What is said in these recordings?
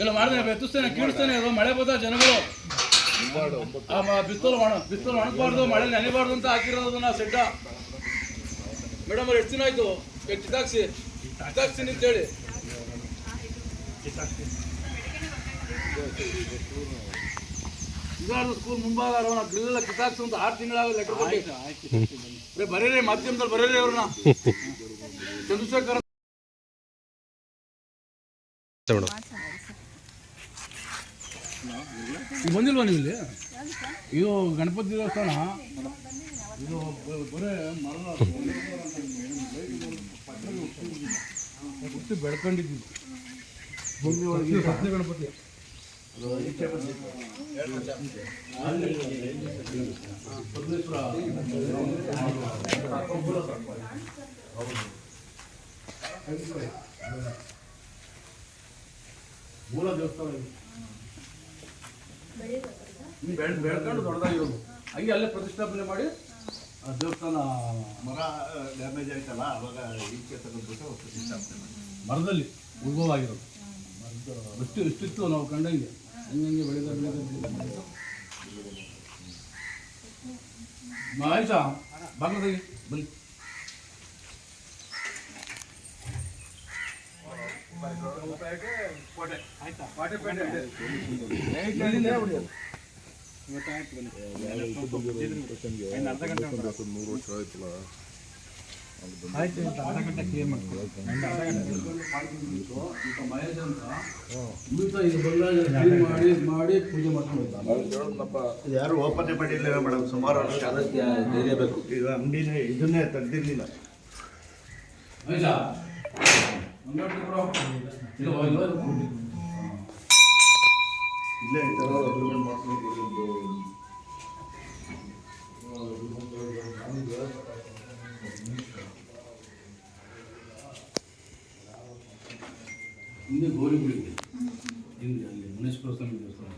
ಇಲ್ಲ ಮಾಡಿದ್ರೆ ಬೆತ್ತಿಸ್ತೇನೆ ಕೀಳಿಸ್ತೇನೆ ಅದು ಮಳೆ ಬಂದ ಜನಗಳು. ಬಿತ್ತಲು ಒಣ ಬಿತ್ತಲು ಒಣಗಬಾರ್ದು ಮಳೆ ನೆನೆಬಾರ್ದು ಅಂತ ಹಾಕಿರೋದು ನಾ ಸೆಡ್ಡ ಮೇಡಮ್ ಅವ್ರು ಎಷ್ಟು ದಿನ ಆಯ್ತು? ಕಿತಾಕ್ಸಿ ಕಿತ್ತಾಕ್ಸಿ ಕಿತ್ತಾಕ್ಸಿನಿ ಅಂತೇಳಿ ಇದಾದ್ರು ಸ್ಕೂಲ್ ಮುಂಭಾಗ ಅವನ ಗ್ರಿಲ್ಲ ಕಿತಾಕ್ಸು ಅಂತ ಆರು ತಿಂಗಳಾಗ ಲೆಟರ್ ಕೊಟ್ಟು. ಬರೀರಿ ಮಾಧ್ಯಮದಲ್ಲಿ ಬರೀರಿ ಅವ್ರನ್ನ. ಚಂದ್ರಶೇಖರ್ ಈಗ ಬಂದಿಲ್ವಾ ನೀವು ಇಲ್ಲಿ? ಇದು ಗಣಪತಿ ದೇವಸ್ಥಾನ? ಇದು ಬರೀ ಮರದ ಹುಟ್ಟಿ ಬೆಳ್ಕೊಂಡಿದ್ದೀವಿ. ಸತ್ಯ ಗಣಪತಿ. ಮೂಲ ದೇವಸ್ಥಾನ ಇನ್ನು ಬೆಳ್ ಬೆಳ್ಕೊಂಡು ದೊಡ್ಡದಾಗಿರೋದು. ಹಂಗೆ ಅಲ್ಲೇ ಪ್ರತಿಷ್ಠಾಪನೆ ಮಾಡಿ ಆ ದೇವಸ್ಥಾನ ಮರ ಡ್ಯಾಮೇಜ್ ಆಯ್ತಲ್ಲ ಅವಾಗ ಈಚೆ ತಗೊಂಡ್ಬಿಟ್ಟು ಪ್ರತಿಷ್ಠಾಪನೆ ಮಾಡಿ. ಮರದಲ್ಲಿ ಉದ್ಭವ ಆಗಿರೋದು ಅಷ್ಟು ಇಷ್ಟಿತ್ತು ನಾವು ಕಂಡಂಗೆ. ಹಂಗಂಗೆ ಬೆಳೆದ ಬೆಳೆದ ಬೆಳೆದ ಆಯ್ತಾ? ಬಾಗ್ಲದಾಗಿ ಬನ್ನಿ. ಈಗ ಅಂತ ಇವತ್ತ ಇದು ಬಂದಾಗ clean ಮಾಡಿ ಮಾಡಿ ಪೂಜೆ ಯಾರು ಓಪನ್ ಮಾಡಿರ್ಲಿಲ್ಲ ಮೇಡಮ್, ಸುಮಾರು ವರ್ಷ ಧೈರ್ಯ ಬೇಕು. ಇದು ಅಂಗಡಿನೇ ಇದನ್ನೇ ತೆಗ್ದಿರ್ಲಿಲ್ಲ. ಇಲ್ಲೇ ಈ ಥರ agreement ಮಾಡ್ಕೊಂಡು. ಹಿಂದೆ ಗೌರಿ ಗುಡಿ ಇದೆ ಹಿಂದೆ ಅಲ್ಲಿ ಮುನೇಶ್ವರ ಸ್ವಾಮಿ ದೇವಸ್ಥಾನ.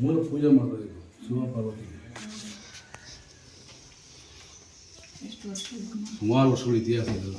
ಮೂಲ ಪೂಜೆ ಮಾಡ್ತೀವಿ ಇದು ಶಿವ ಪಾರ್ವತಿಗೆ ಸುಮಾರು ವರ್ಷಗಳ ಇತಿಹಾಸ ಇದೆಲ್ಲ.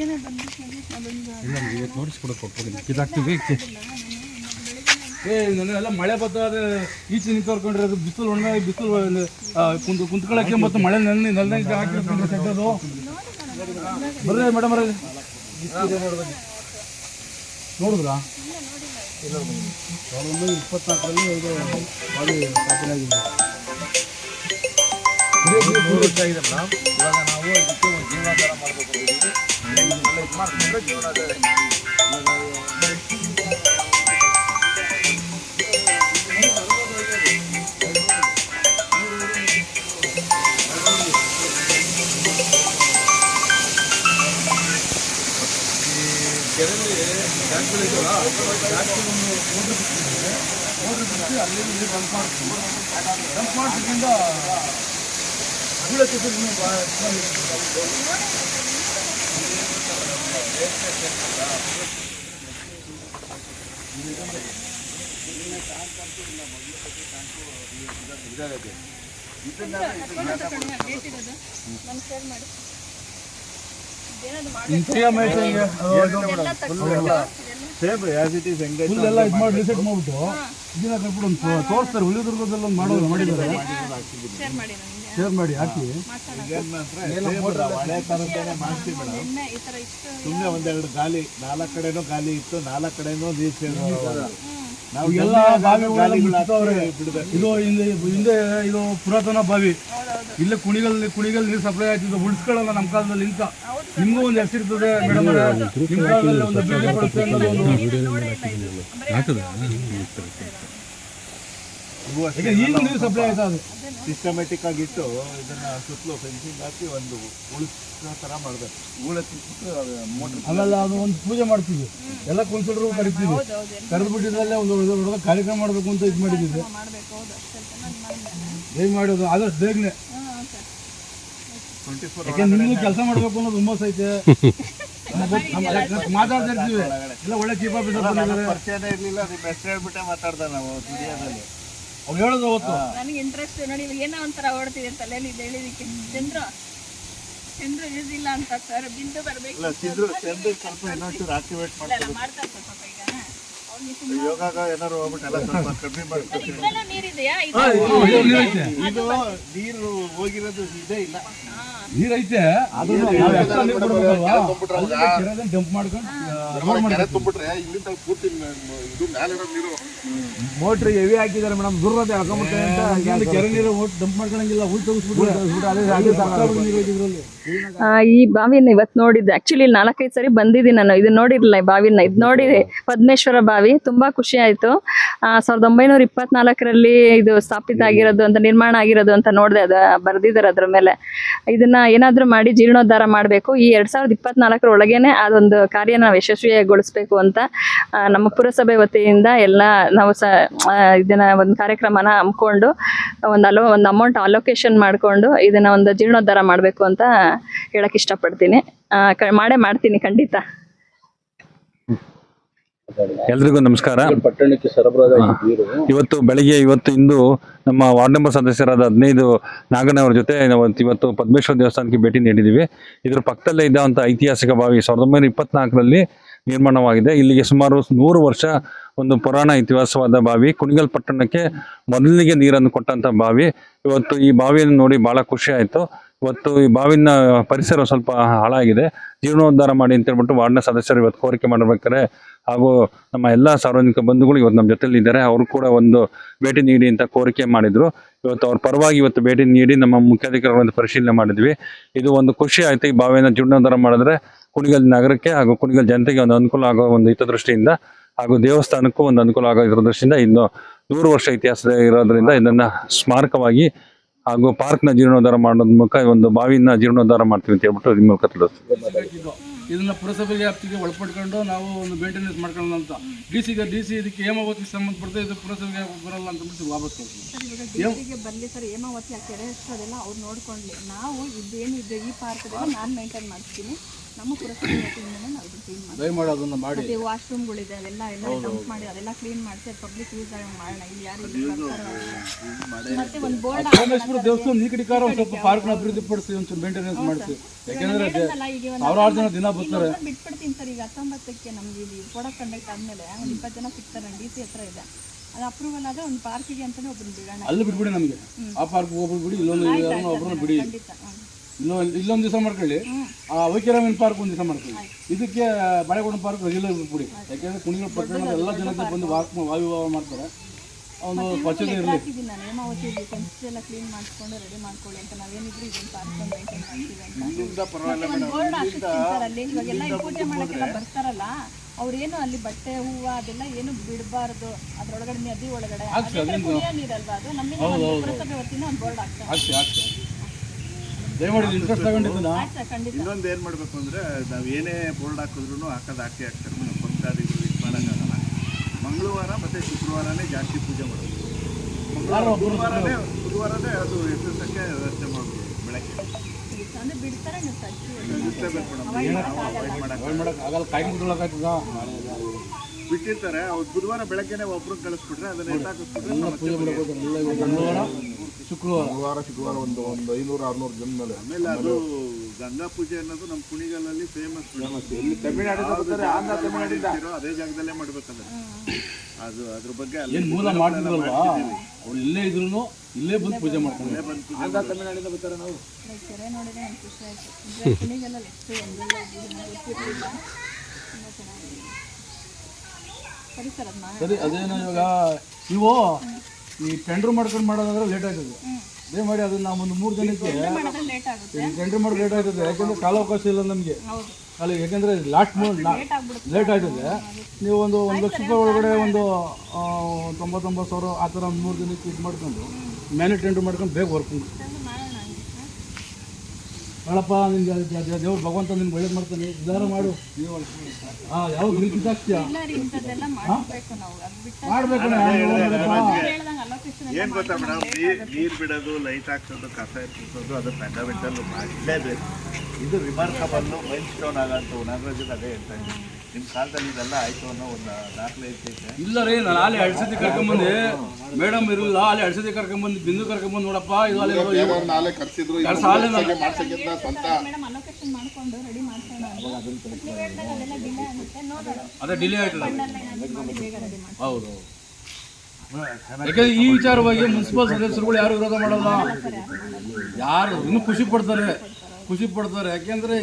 ಅದೊಂದು ಬೆಳಗ್ಗೆನೆ ಬಂದು ಅದೊಂದು ಏ ಎಲ್ಲ ಮಳೆ ಬರ್ತದೆ ಈಚೆ ನಿಂತ್ಕೊಂಡ್ರೆ ಬಿಸಿಲು ಒಣ ಬಿಸಿಲು ಕುಂತು ಕುಂತ್ಕೊಳ್ಳೋಕ್ಕೆ ಮತ್ತು ಮಳೆ ನೆನೆ ನೆಲದಂಗೆ ಹಾಕಿರ್ತೀನಿ ಸೆಟ್ಟದು ಬರ್ರಿ ಮೇಡಮ್ ಅವ್ರೆ. ನೋಡಿದ್ರಾ? ಸಾವಿರದ ಒಂಬೈನೂರ ಇಪ್ಪತ್ನಾಲ್ಕರಲ್ಲಿ ಇದು ಬಾಡಿ ಸ್ಥಾಪನೆ ಆಗಿದೆ ಇವಾಗ ನಾವು ಇದಕ್ಕೆ ಒಂದು ಜೀವನಾಧಾರ ಮಾಡಬೇಕು ಇದನ್ನೆಲ್ಲ ಇದು ಮಾಡ್ಕೊಂಡ್ರೆ ಜೀವನಾಧಾರ ಕೆರೆಯಲ್ಲಿ ಟ್ಯಾಂಕ್ಗಳಿದೆಯಲ್ಲ ಟ್ಯಾಂಕ್ಗಳನ್ನು ಮೋಟ್ರ್ ಬಿಟ್ಟಿದ್ದಾರೆ ಮೋಟ್ರ್ ಬಿಟ್ಟು ಅಲ್ಲಿ ನೀರು ಡಂಪ್ ಮಾಡ್ತೀವಿ ಡಂಪ್ ಮಾಡಿದ್ರಿಂದ ಬೀಳಕ್ಕೆ ನೀರು ಭಾಳ ಗೇಟ್ ಇರೋದು ನಮ್ಗೆ ಶೇರ್ ಮಾಡಿ ಇದೇನದು ಮಾಡಿ ಇಂತಿಯ ಮೈಸೂರಿಗೆ ಎಲ್ಲ ತಗ್ಸ್ಬಿಟ್ಟು ಸೇಮ್ ಆಸ್ ಇಟ್ ಈಸ್ ಹೆಂಗೆ ಎಲ್ಲ ಇದು ಮಾಡಿ ರಿಸೆಟ್ ಮಾಡ್ಬಿಟ್ಟು ಇದನ್ನ ಕಟ್ಬಿಟ್ಟು ಒಂದು ತೋರಿಸ್ತಾರೆ ಹುಲಿದುರ್ಗದಲ್ಲಿ ಒಂದು ಮಾಡೋದು ಮಾಡಿದ್ದಾರೆ. ಶೇರ್ ಮಾಡಿ ಹಾಕಿ. ಹಳೆ ಕಾಲದಲ್ಲೇ ಮಾಡ್ತೀವಿ ಮೇಡಮ್. ಸುಮ್ಮನೆ ಒಂದೆರಡು ಗಾಲಿ ನಾಲ್ಕು ಕಡೆನೂ ಗಾಲಿ ಇತ್ತು ನಾಲ್ಕು ಕಡೆನೂ ನೀರು ಸೇರಿದ್ರು ನಾವು ಎಲ್ಲ ಇದು ಹಿಂದೆ ಹಿಂದೆ ಇದು ಪುರಾತನ ಬಾವಿ. ಇಲ್ಲೇ ಕುಣಿಗಲ್ ಕುಣಿಗಲ್ ನೀರು ಸಪ್ಲೈ ಆಯ್ತಿದ್ದು ಉಳಿಸ್ಕೊಳ್ಳಲ್ಲ ನಮ್ಮ ಕಾಲದಲ್ಲಿ ಇಂತ. ನಿಮಗೂ ಒಂದು ಹೆಸರಿರ್ತದೆ ಮೇಡಮ್. ನಿಮ್ಮ ಕಾಲದಲ್ಲಿ ಒಂದು ಅನ್ನೋದು ಈಗ ನೀರು ಸಪ್ಲೈ ಆಯ್ತಾ ಅದು? ಸಿಸ್ಟಮೆಟಿಕ್ ಆಗಿಟ್ಟು ಇದನ್ನ ಸುತ್ತಲೂ ಫೆನ್ಸಿಂಗ್ ಹಾಕಿ ಒಂದು ಉಳಿಸೋ ತರ ಮಾಡಬೇಕು. ಮೋಟ್ರ್ ಆಮೇಲೆ ಅದು ಒಂದು ಪೂಜೆ ಮಾಡ್ತೀವಿ. ಎಲ್ಲ ಕುನ್ಸಿಡ್ರು ಕರಿತೀವಿ. ಹೌದು ಹೌದು ಕರೆದು ಬಿಟ್ಟಿದ್ರಲ್ಲೇ ಒಂದು ಒಳ್ಳೆ ಕಾರ್ಯಕ್ರಮ ಮಾಡಬೇಕು ಅಂತ ಇದು ಮಾಡಿದ್ದೀವಿ. ಮಾಡಬೇಕು ಹೌದು ಅಷ್ಟೇ ಚೆನ್ನಾಗಿ ಮಾಡಿದೆ. ಆದಷ್ಟು ಬೇಗನೆ. ಯಾಕೆಂದ್ರೆ ನಿಮ್ಗೆ ಕೆಲಸ ಮಾಡಬೇಕು ಅನ್ನೋದು ಹುಮ್ಮಸ್ ಐತೆ. ಮಾತಾಡ್ತಾ ಇರ್ತೀವಿ. ಎಲ್ಲ ಒಳ್ಳೆ ಚೀಪ್ ಆಫೀಸರ್ ಪರಿಚಯನೇ ಇರಲಿಲ್ಲ ನಿಮ್ಮ ಹೆಸರು ಹೇಳ್ಬಿಟ್ಟೆ ಮಾತಾಡ್ದೆ ನಾವು ಸ್ಟುಡಿಯೋದಲ್ಲಿ ಅವ್ರು ಹೇಳೋದು ಅವತ್ತು. ನನಗೆ ಇಂಟ್ರೆಸ್ಟ್ ನೋಡಿ ಇವಾಗ ಏನೋ ಒಂಥರ ಓಡ್ತಿದೆ ತಲೆಯಲ್ಲಿ ಇದು ಹೇಳಿದಕ್ಕೆ. ಚಂದ್ರು ಚಂದ್ರು ಇಳಿದಿಲ್ಲ ಅಂತ ಸರ್ ಬಿಂದು ಬರಬೇಕು ಇಲ್ಲ ಸಿದ್ರು ಚಂದ್ರ ಸ್ವಲ್ಪ ಇನ್ನೊಂಚೂರು ಆಕ್ಟಿವೇಟ್ ಮಾಡ್ತಾರೆ ಮಾಡ್ತಾರೆ ಸರ್ ಪಾಪ ಈಗ. ಯೋಗಾಗ ಏನಾರು ಹೋಗ್ಬಿಟ್ಟು ಎಲ್ಲ ಸ್ವಲ್ಪ ಕಮ್ಮಿ ಇದ್ರಲ್ಲೂ ನೀರಿದೆಯಾ? ಇದು ನೀರು ಹೋಗಿರೋದು ಇದೇ ಇಲ್ಲ. ನೀರೈತೆ ಡಂಪ್ ಮಾಡ್ಕೊಂಡು ರೋಡ್ ಮಾಡಿ ಇಲ್ಲಿಂದ ಪೂರ್ತಿ ಮ- ಮ- ಇದು ಮೇಲೆ ನೀರು. ಮೋಟ್ರ್ ಹೆವಿ ಹಾಕಿದ್ದಾರೆ ಮೇಡಮ್. ದುರ್ರತೆ ಹಾಕೊಂಬಿಟ್ಟೆ ಇಲ್ಲಿ ಕೆರೆ ನೀರು ಡಂಪ್ ಮಾಡ್ಕೊಳಂಗಿಲ್ಲ. ಹುಲ್ ಆ, ಈ ಬಾವಿನ ಇವತ್ತು ನೋಡಿದ್ದೆ. ಆಕ್ಚುಲಿ ನಾಲ್ಕೈದು ಸರಿ ಬಂದಿದ್ದೀನಿ ನಾನು. ಇದು ನೋಡಿರಲಿಲ್ಲ ಈ ಬಾವಿನ. ಇದು ನೋಡಿದೆ. ಪದ್ಮೇಶ್ವರ ಬಾವಿ. ತುಂಬಾ ಖುಷಿ ಆಯ್ತು. ಆ, ಸಾವಿರದ ಒಂಬೈನೂರ ಇಪ್ಪತ್ನಾಲ್ಕರಲ್ಲಿ ಇದು ಸ್ಥಾಪಿತ ಆಗಿರೋದು ಅಂತ ನಿರ್ಮಾಣ ಆಗಿರೋದು ಅಂತ ನೋಡಿದೆ. ಅದು ಬರ್ದಿದ್ದಾರೆ ಅದ್ರ ಮೇಲೆ. ಇದನ್ನ ಏನಾದರೂ ಮಾಡಿ ಜೀರ್ಣೋದ್ಧಾರ ಮಾಡಬೇಕು. ಈ ಎರಡ್ ಸಾವಿರದ ಇಪ್ಪತ್ನಾಲ್ಕರ ಒಳಗೇನೆ ಅದೊಂದು ಕಾರ್ಯನ ನಾವು ಯಶಸ್ವಿಗೊಳಿಸ್ಬೇಕು ಅಂತ ನಮ್ಮ ಪುರಸಭೆ ವತಿಯಿಂದ ಎಲ್ಲ ನಾವು ಸ ಇದನ್ನ ಒಂದು ಕಾರ್ಯಕ್ರಮನ ಹಮ್ಮಿಕೊಂಡು, ಒಂದು ಅಲೋ, ಒಂದು ಅಮೌಂಟ್ ಅಲೋಕೇಶನ್ ಮಾಡಿಕೊಂಡು ಇದನ್ನ ಒಂದು ಜೀರ್ಣೋದ್ಧಾರ ಮಾಡಬೇಕು ಅಂತ ಹೇಳಕ್ ಇಷ್ಟಪಡ್ತೀನಿ. ಮಾಡೇ ಮಾಡ್ತೀನಿ ಖಂಡಿತ. ಎಲ್ರಿಗೂ ನಮಸ್ಕಾರ. ಪಟ್ಟಣಕ್ಕೆ ಸರಬರಾಜು ಇವತ್ತು ಬೆಳಿಗ್ಗೆ ಇವತ್ತು ಇಂದು ನಮ್ಮ ವಾರ್ಡ್ ನಂಬರ್ ಸದಸ್ಯರಾದ ಹದಿನೈದು ನಾಗಣ್ಣವರ ಜೊತೆ ನಾವು ಇವತ್ತು ಪದ್ಮೇಶ್ವರ ದೇವಸ್ಥಾನಕ್ಕೆ ಭೇಟಿ ನೀಡಿದ್ದೀವಿ. ಇದ್ರ ಪಕ್ಕದಲ್ಲೇ ಇದ್ದಂತ ಐತಿಹಾಸಿಕ ಬಾವಿ ಸಾವಿರದ ಒಂಬೈನೂರ ಇಪ್ಪತ್ನಾಲ್ಕರಲ್ಲಿ ನಿರ್ಮಾಣವಾಗಿದೆ. ಇಲ್ಲಿಗೆ ಸುಮಾರು ನೂರು ವರ್ಷ ಒಂದು ಪುರಾಣ ಇತಿಹಾಸವಾದ ಬಾವಿ. ಕುಣಿಗಲ್ ಪಟ್ಟಣಕ್ಕೆ ಮೊದಲಿಗೆ ನೀರನ್ನು ಕೊಟ್ಟಂತ ಬಾವಿ. ಇವತ್ತು ಈ ಬಾವಿಯನ್ನು ನೋಡಿ ಬಹಳ ಖುಷಿ ಆಯಿತು. ಇವತ್ತು ಈ ಬಾವಿನ ಪರಿಸರ ಸ್ವಲ್ಪ ಹಾಳಾಗಿದೆ. ಜೀರ್ಣೋದ್ಧಾರ ಮಾಡಿ ಅಂತ ಹೇಳ್ಬಿಟ್ಟು ವಾರ್ಡ್ನ ಸದಸ್ಯರು ಇವತ್ತು ಕೋರಿಕೆ ಮಾಡಿರ್ಬೇಕಾದ್ರೆ, ಹಾಗೂ ನಮ್ಮ ಎಲ್ಲ ಸಾರ್ವಜನಿಕ ಬಂಧುಗಳು ಇವತ್ತು ನಮ್ಮ ಜೊತೆಲಿ ಇದ್ದಾರೆ ಅವರು ಕೂಡ ಒಂದು ಭೇಟಿ ನೀಡಿ ಅಂತ ಕೋರಿಕೆ ಮಾಡಿದ್ರು. ಇವತ್ತು ಅವ್ರ ಪರವಾಗಿ ಇವತ್ತು ಭೇಟಿ ನೀಡಿ ನಮ್ಮ ಮುಖ್ಯಾಧಿಕಾರಿಗಳನ್ನು ಪರಿಶೀಲನೆ ಮಾಡಿದ್ವಿ. ಇದು ಒಂದು ಖುಷಿ ಆಯ್ತು. ಈ ಬಾವಿನ ಜೀರ್ಣೋದ್ಧಾರ ಮಾಡಿದ್ರೆ ಕುಣಿಗಲ್ ನಗರಕ್ಕೆ ಹಾಗೂ ಕುಣಿಗಲ್ ಜನತೆಗೆ ಒಂದು ಅನುಕೂಲ ಆಗೋ ಒಂದು ಹಿತದೃಷ್ಟಿಯಿಂದ ಹಾಗೂ ದೇವಸ್ಥಾನಕ್ಕೂ ಒಂದು ಅನುಕೂಲ ಆಗೋ ಇದ್ರ ದೃಷ್ಟಿಯಿಂದ ಇನ್ನು ನೂರು ವರ್ಷ ಇತಿಹಾಸ ಇರೋದ್ರಿಂದ ಇದನ್ನು ಸ್ಮಾರಕವಾಗಿ ಹಾಗೂ ಪಾರ್ಕ್ನ ಜೀರ್ಣೋದ್ಧಾರ ಮಾಡೋದ್ ಮೂಲಕ ಒಂದು ಬಾವಿನ ಜೀರ್ಣೋದ್ಧಾರ ಮಾಡ್ತೀವಿ ಅಂತ ಹೇಳ್ಬಿಟ್ಟು ನಿಮ್ಮ ಮೂಲಕ ತಿಳಿಸ್ತೀವಿ. ಇದನ್ನ ಪುರಸಭೆ ವ್ಯಾಪ್ತಿಗೆ ಒಳಪಡ್ಕೊಂಡು ನಾವು ಒಂದು ಮೇಂಟೆನೆನ್ಸ್ ಮಾಡ್ಕೊಳ್ಳೋಣ ಅಂತ. ಡಿ ಸಿ ಡಿ ಸಿ ಇದಕ್ಕೆ ಹೇಮಾವತಿಗೆ ಸಂಬಂಧಪಟ್ಟು ಇದು ಪುರಸಭೆಗೆ ಬರಲ್ಲ ಅಂತ ಬಿಟ್ಟು ವಾಪಸ್ ಕೊಡ್ತೀವಿ ಬರಲಿ ಸರ್ ಹೇಮಾವತಿ ಆ ಕೆರೆ ಅದೆಲ್ಲ ಅವ್ರು ನೋಡ್ಕೊಂಡ್ಲಿ. ನಾವು ಇದೇನಿದೆ ಈ ಪಾರ್ಕ್ ನಾನು ಮೇಂಟೈನ್ ಮಾಡ್ತೀನಿ. ನಮ್ಮ ಪುರಸಭೆ ವತಿಯಿಂದನೇ ನಾವು ಇದು ಕ್ಲೀನ್ ಮಾಡ್ತೀವಿ. ದಯಮಾಡಿ ಅದನ್ನ ಮಾಡಿ. ಮತ್ತೆ ವಾಶ್ರೂಮ್ಗಳಿದೆ ಅವೆಲ್ಲ ಎಲ್ಲ ಡಂಪ್ ಮಾಡಿ ಅದೆಲ್ಲ ಕ್ಲೀನ್ ಮಾಡಿಸಿ ಪಬ್ಲಿಕ್ ಯೂಸ್ ಆಗಿ ಮಾಡೋಣ. ಇಲ್ಲಿ ಯಾರು ಇಲ್ಲಿ ಬರ್ತಾರೋ ಮತ್ತೆ ಒಂದು ಬೋರ್ಡ್ ಸೋಮೇಶ್ವರ ದೇವಸ್ಥಾನ ಈ ಕಡೆಕಾರ ಒಂದು ಸ್ವಲ್ಪ ಪಾರ್ಕ್ನ ಅಭಿವೃದ್ಧಿ ಪಡಿಸಿ ಒಂಚೂರು ಮೇಂಟೆನೆನ್ಸ್ ಮಾಡಿಸಿ. ಯಾಕೆಂದ್ರೆ ಈಗ ಒಂದು ಸಾವಿರಾರು ಜನ ದಿನ ಬರ್ತಾರೆ. ಬಿಟ್ಬಿಡ್ತೀನಿ ಸರ್ ಈಗ ಹತ್ತೊಂಬತ್ತಕ್ಕೆ ನಮ್ಗೆ ಇಲ್ಲಿ ಪ್ರಾಡಕ್ಟ್ ಕಂಡಕ್ಟ್ ಆದ್ಮೇಲೆ ಒಂದು ಇಪ್ಪತ್ತು ಜನ ಸಿಗ್ತಾರೆ ಡಿ ಸಿ ಹತ್ರ ಇದೆ. ಅದು ಅಪ್ರೂವಲ್ ಆದ್ರೆ ಒಂದು ಪಾರ್ಕಿಗೆ ಅಂತಾನೆ ಒಬ್ಬರು ಬಿಡೋಣ. ಅಲ್ಲಿ ಬಿಟ್ಬಿಡಿ ನಮಗೆ. ಆ ಪಾರ್ಕ್ ಹೋಗ್ಬಿಡಿ ಬಿಡಿ ಇಲ್ಲೊಂದು ಯಾರನ್ನ ಒಬ್ಬರನ್ನ ಬಿಡಿ. ಖಂಡಿತ. ಹ್ಮ್. ಇಲ್ಲೊಂದು ಇಲ್ಲೊಂದು ದಿವಸ ಮಾಡ್ಕೊಳ್ಳಿ. ಆ ವೈಕೆರಾಮಿನ ಪಾರ್ಕ್ ಒಂದು ದಿವಸ ಮಾಡ್ಕೊಳ್ಳಿ. ಇದಕ್ಕೆ ಬಳೆಗೊಂಡ ಪಾರ್ಕ್ ರೆಗ್ಯುಲರ್ ಬಿಡಿ ಯಾಕೆಂದ್ರೆ ಕುಣಿಗಲ್ ಪಟ್ಟಣದ ಎಲ್ಲ ಜನತೆ ಬಂದು ವಾಕ್ ವಾಯುಭಾವ ಮಾಡ್ತಾರೆ. ಒಂದು ಸ್ವಚ್ಛತೆ ಇರಲಿ ಹಾಕಿದ್ದೀನಿ ನಾನು. ಹೇಮಾವತಿ ಫೆನ್ಸ್ ಎಲ್ಲ ಕ್ಲೀನ್ ಮಾಡಿಸ್ಕೊಂಡು ರೆಡಿ ಮಾಡ್ಕೊಳ್ಳಿ ಅಂತ ನಾವೇನಿದ್ರು ಇದನ್ನ ಪಾರ್ಕ್ ಮೇಂಟೈನ್ ಮಾಡ್ತೀವಿ ಅಂತ. ಅಲ್ಲಿ. ಇವಾಗೆಲ್ಲ ಬರ್ತಾರಲ್ಲ ಅವ್ರೇನು ಅಲ್ಲಿ ಬಟ್ಟೆ ಹೂವು ಅದೆಲ್ಲ ಏನು ಬಿಡಬಾರ್ದು. ಅದ್ರೊಳಗಡೆ ನದಿ ಒಳಗಡೆ. ಕುಡಿಯೋ ನೀರಲ್ವಾ ಅದು? ನಮ್ಮಿಂದ ಒಂದು ಪುರಸಭೆ ವತಿಯಿಂದ ಒಂದು ಬೋರ್ಡ್ ಹಾಕ್ತಾರೆ ಆಗ್ತಿ ಆಗ್ತಿ ದಯಮಾಡಿ ಇಂಟ್ರೆಸ್ಟ್ ತಗೊಂಡಿದ್ದನ್ನ ಇನ್ನೊಂದು ಏನು ಮಾಡಬೇಕು ಅಂದರೆ ನಾವು ಏನೇ ಬೋರ್ಡ್ ಹಾಕಿದ್ರು ಹಾಕೋದು ಹಾಕಿ ಹಾಕ್ತಾರೆ ಮೇಡಮ್ ಭಕ್ತಾದಿಗಳು ಇದು ಮಾಡೋಕ್ಕಾಗಲ್ಲ ಮಂಗಳವಾರ ಮತ್ತು ಶುಕ್ರವಾರನೇ ಜಾಸ್ತಿ ಪೂಜೆ ಮಾಡೋದು. ಮಂಗಳವಾರ ಗುರುವಾರನೇ ಬುಧವಾರನೇ ಅದು ಎತ್ತಸಕ್ಕೆ ವ್ಯವಸ್ಥೆ ಮಾಡೋದು ಬೆಳಗ್ಗೆ. ಬಿಡ್ತಾರೆ ಮೇಡಮ್. ನಾವು ಅವಾಯ್ಡ್ ಮಾಡೋಕ್ಕೆ ಅವಾಯ್ಡ್ ಮಾಡಕ್ ಆಗಲ್ಲ. ಕಾಯಿ ಕುತ್ಕೊಳ್ಳೋಕಾಗ್ತದ ಬಿಟ್ಟಿರ್ತಾರೆ. ಅವ್ರು ಬುಧವಾರ ಬೆಳಗ್ಗೆನೆ ಒಬ್ರು ಕಳಿಸ್ಬಿಟ್ರೆ ಅದನ್ನ ಎತ್ತಾಕಿಸ್ಬಿಟ್ರೆ ಶುಕ್ರವಾರ. ಗುರುವಾರ ಶುಕ್ರವಾರ ಒಂದು ಒಂದು ಐನೂರು ಆರ್ನೂರು ಜನ ಮೇಲೆ. ಆಮೇಲೆ ಅದು ಗಂಗಾ ಪೂಜೆ ಅನ್ನೋದು ನಮ್ಮ ಕುಣಿಗಲ್ಲಲ್ಲಿ ಫೇಮಸ್ ಅದೇ ಜಾಗದಲ್ಲೇ ಮಾಡ್ಬೇಕಂದ್ರೆ. ಅದು ಅದ್ರ ಬಗ್ಗೆ ಅಲ್ಲಿ ಏನ್ ಮೂಲ ಮಾಡ್ತಿದ್ರಲ್ವಾ ಅವ್ರು ಇಲ್ಲೇ ಇದ್ರು ಇಲ್ಲೇ ಬಂದು ಪೂಜೆ ಮಾಡ್ತಾರೆ. ಕೆರೆ ನೋಡಿದ್ರೆ ನಂಗೆ ಖುಷಿ ಆಯ್ತು. ಅಂದ್ರೆ ಕುಣಿಗೆಲ್ಲ ಎಷ್ಟು ಎಂಜಾಯ್ ಇದ್ದೀವಿ ನಂಗೆ ಗೊತ್ತಿರಲಿಲ್ಲ ತುಂಬ ಚೆನ್ನಾಗಿದೆ ಸರಿ ಅದೇನು ಇವಾಗ ನೀವು ಈ ಟೆಂಡರ್ ಮಾಡ್ಕೊಂಡು ಮಾಡೋದಾದ್ರೆ ಲೇಟ್ ಆಯ್ತದೆ. ಮಾಡಿ ಅದನ್ನ ನಾವು ಒಂದು ಮೂರು ಜನಕ್ಕೆ ಟೆಂಡರ್ ಮಾಡಿ ಲೇಟ್ ಆಯ್ತದೆ. ಯಾಕಂದ್ರೆ ಕಾಲಾವಕಾಶ ಇಲ್ಲ ನಮಗೆ. ಅಲ್ಲಿ ಯಾಕಂದ್ರೆ ಲಾಸ್ಟ್ ಲೇಟ್ ಆಗ್ತದೆ ನೀವು ಒಂದು ಒಂದು ಲಕ್ಷ ರೂಪಾಯಿ ಒಳಗಡೆ ಒಂದು ತೊಂಬತ್ತೊಂಬತ್ತು ಸಾವಿರ ಆ ಥರ ಮೂರು ದಿನಕ್ಕೆ ಇದು ಮಾಡ್ಕೊಂಡು ಮ್ಯಾನೇಜ್ ಟೆಂಡರ್ ಮಾಡ್ಕೊಂಡು ಬೇಗ ವರ್ಕ್? ಹೇಳಪ್ಪ ನಿನ್ಗೆ ದೇವ್ರು ಭಗವಂತ ನಿಮ್ಗೆ ಒಳ್ಳೇದು ಮಾಡ್ತಾನೆ. ಉದ್ಧಾರ ಮಾಡು. ಹಾಂ ಯಾವ ಗ್ರೀಕ್ ಕಿತ್ತಾಕ್ತೀಯ ಇಲ್ಲ ರೀ ಇಂಥದ್ದೆಲ್ಲ ಮಾಡಬೇಕು ನಾವು. ಮಾಡ್ಬೇಕು ಏನು ಗೊತ್ತಾ ಮೇಡಮ್ ನೀರ್ ನೀರ್ ಬಿಡೋದು ಲೈಟ್ ಹಾಕ್ಸೋದು ಕಸ ಎತ್ತಿಸೋದು ಅದು ಫಂಡಮೆಂಟಲ್ ಮಾಡಲೇಬೇಕು. ಇದು ರಿಮಾರ್ಕಬಲ್ ಮೈಲ್ ಸ್ಟೋನ್ ಆಗಂತ ನಾಗರಾಜನ್ ಅದೇ ಹೇಳ್ತಾ ಇದ್ದೀನಿ ನಿಮ್ಮ ಕಾಲದಲ್ಲಿ ಇದೆಲ್ಲ ಆಯ್ತು ಅನ್ನೋ ಒಂದು ದಾಖಲೆ ಐತೆ ಇಲ್ಲ ರೀ ನಾನು ಅಲ್ಲಿ ಎರಡು ಸತಿ ಕರ್ಕೊಂಬಂದು ಮೇಡಮ್ ಇರಲಿಲ್ಲ. ಅಲ್ಲಿ ಎರಡು ಸತಿ ಕರ್ಕೊಂಬಂದು ಬಿಂದು ಕರ್ಕೊಂಡ್ಬಂದು ನೋಡಪ್ಪ ಇದು ಅಲ್ಲಿ ನಾಳೆ ಕರ್ಸಿದ್ರು ಸ್ವಂತ. ಡಿಲೇ ಅದೇ ಡಿಲೇ ಆಯ್ತದೆ ಹೌದು ಯಾಕಂದ್ರೆ ಈ ವಿಚಾರವಾಗಿ ಮುನ್ಸಿಪಲ್ ಸದಸ್ಯರುಗಳು ಯಾರು ವಿರೋಧ ಮಾಡಲ್ಲ? ಯಾರು? ಇನ್ನೂ ಖುಷಿ ಪಡ್ತಾರೆ. ಖುಷಿ ಪಡ್ತಾರೆ. ಯಾಕೆಂದ್ರೆ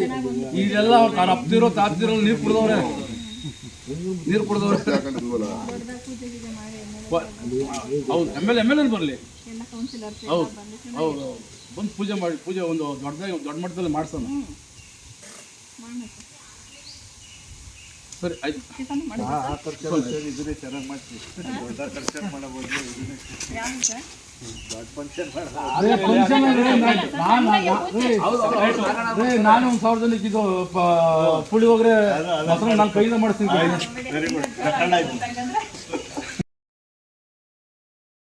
ಇದೆಲ್ಲ ಅವ್ರು ತಾನು ಅಪ್ತಿರೋ ತಾಪ್ತಿರೋ ನೀರು ಕುಡ್ದವ್ರೆ. ನೀರು ಕುಡ್ದವ್ರೆ. ಹೌದು M L M L L ಬರಲಿ ಹೌದು ಹೌದು ಬಂದು ಪೂಜೆ ಮಾಡಿ ಪೂಜೆ ಒಂದು ದೊಡ್ಡದಾಗಿ ದೊಡ್ಡ ಮಟ್ಟದಲ್ಲಿ ಮಾಡ್ಸೋಣ. ಸರಿ ಆಯ್ತು. ಟಿಫನ್ ಮಾಡಿ ಆ ಖರ್ಚು ಇದನ್ನೇ ಚೆನ್ನಾಗಿ ಮಾಡ್ತೀವಿ. ದೊಡ್ಡ ಖರ್ಚು ಮಾಡಬಹುದು. ಇದನ್ನೇ ನಾನು ಒಂದು ಸಾವಿರ ಜನಕ್ಕೆ ಇದು ಪುಳಿಯೋಗರೆ ನಾನು ಕೈಯಿಂದ ಮಾಡಿಸ್ತೀನಿ